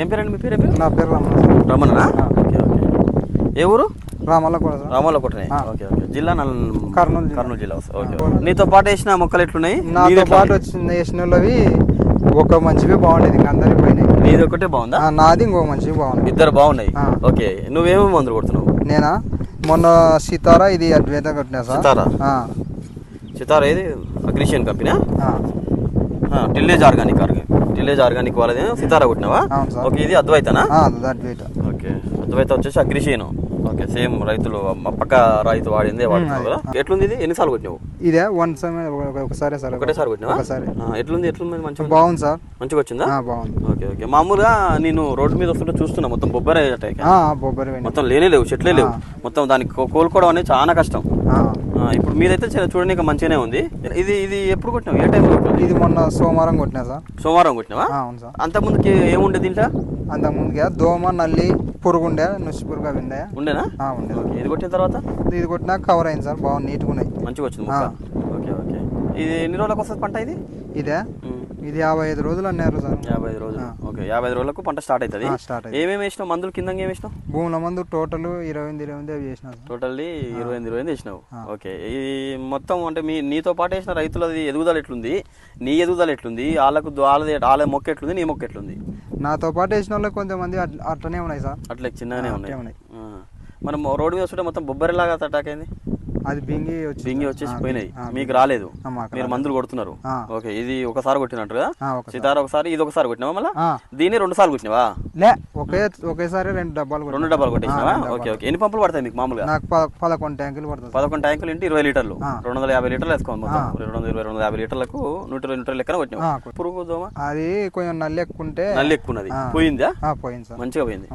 ఏం పేరండి మీ పేరు పేరు నా పేరు రమణ. రమణనా? Okay okay. ఏ ఊరు? రామల్ల కూడా సార్ రామాలో కొట్టనే ఓకే ఓకే. జిల్లా నల్ కర్నూలు జిల్లా. కర్నూలు జిల్లా ఓకే. నీతో పాటు వేసిన మొక్కలు ఎట్లున్నాయి? నాతో పాటు? వచ్చిన వేసిన వాళ్ళవి ఒక మంచివి బాగుండేది ఇంకా అందరికి పోయినాయి. నీది ఒకటే బాగుందా? నాది ఇంకో మంచివి బాగుంది ఇద్దరు బాగున్నాయి. ఓకే. నువ్వేమో మందులు కొడుతున్నావు? నేనా? మొన్న సీతారా ఇది అద్వైత కొట్టినా సార్. సితారా? సితారా ఏది? అగ్రిషియన్ company tillage organic organic tillage organic వాళ్ళది సితారా కొట్టినావా. ఓకే ఇది అద్వైతనా అద్వైత. ఓకే అద్వైత వచ్చేసి అగ్రిషియన్ ఓకే సేమ్ రైతులు పక్క రైతు వాడిందే వాడుతున్నావు కదా? ఎట్లుంది ఇది? ఎన్నిసార్లు కొట్టినావు? ఇదే వన్ ఒకసారి సార్. ఒకటేసారి కొట్టినావా? ఒకసారి. ఎట్లుంది? ఎట్లుంది? మంచిగా బాగుంది సార్. మంచిగా వచ్చిందా? బాగుంది. Okay okay. మామూలుగా నేను రోడ్డు మీద వస్తుంటే చూస్తున్నా మొత్తం బొబ్బరే బొబ్బరి. మొత్తం లేనే లేవు చెట్లే లేవు. మొత్తం దానికి కోలుకోవడం అనేది చాలా కష్టం. ఇప్పుడు మీదైతే చ- చూడడానికి మంచిగానే ఉంది. ఇది ఇది ఎప్పుడు కొట్టినావు? ఏ కొట్టినావు? ఇది మొన్న సోమవారం కొట్టినా సార్. సోమవారం కొట్టినావా? ఆ, అవును సార్. అంత ముందుకి ఏముండే దీంట్లో? అంత ముందుగా దోమ నల్లి పురుగు ఉండే నుసి పురుగు అవి ఉండే. ఉండేనా? ఓకే ఇది కొట్టిన తర్వాత? ఇది కొట్టినా కవర్ అయింది సార్ బాగుంది నీట్గా ఉన్నాయి. మంచిగా వచ్చింది ఓకే ఓకే. ఇది ఎన్ని రోజులకు వస్తుంది పంట ఇది? ఇదే? ఇది యాభై ఐదు రోజులు అన్నారు సార్. యాభై ఐదు రోజులు. ఓకే యాభై ఐదు రోజులకు పంట స్టార్ట్ అవుతుంది. స్టార్ట్ ఏమేమి వేసినావు? మందులు కింద ఏమి వేసినావు? భూముల మందు టోటల్ ఇరవై ఎనిమిది ఇరవై ఎనిమిది సార్. టోటల్లీ ఇరవై ఎనిమిది ఇరవై ఎనిమిది వేసినావు. ఓకే ఈ మొత్తం అంటే మీ నీతో పాటు వేసిన రైతులది ఎదుగుదల ఎట్లుంది? నీ ఎదుగుదల ఎట్లుంది? వాళ్ళకు వాళ్ళది వాళ్ళ మొక్క ఎట్లుంది? నీ మొక్క ఎట్లుంది? నాతో పాటు వేసిన వాళ్ళకి కొంతమంది అట్ల- అట్లనే ఉన్నాయి సార్. అట్లా చిన్నగానే ఉన్నాయి. మనం రోడ్డు మీద వస్తుంటే మొత్తం బొబ్బరిలాగా అటాక్ అయింది. అది బింగి వచ్చి బింగి వచ్చేసి పోయినాయి. మీకు రాలేదు. మీరు మందులు కొడుతున్నారు. ఓకే ఇది ఒకసారి కొట్టినట్టు కదా. సీతారా ఒకసారి ఇది ఒకసారి కొట్టినావా మళ్ళీ? దీన్ని రెండు సార్లు కొట్టినావా? లే ఒకే ఒకేసారి రెండు డబ్బాలు కొట్టినా. రెండు డబ్బాలు కొట్టేసినావా? Okay okay. ఎన్ని పంపులు పడతాయి మీకు మామూలుగా? నాకు పదకొండు ట్యాంకులు పడుతుంది పదకొండు ట్యాంకులు ఇంటి ఇరవై లీటర్లు. రెండు వందల యాభై లీటర్లు వేసుకోండి రెండు వందల ఇరవై రెండు వందల యాభై లీటర్లకు నూట ఇరవై లీటర్లు లెక్కన ఆ, కొట్టినావు కొట్టు. పురుగు దోమ? అది కొంచెం నల్లి ఎక్కుంటే నల్లి ఎక్కువ ఉన్నది ఆ. పోయిందా పోయింది మంచిగా పోయింది.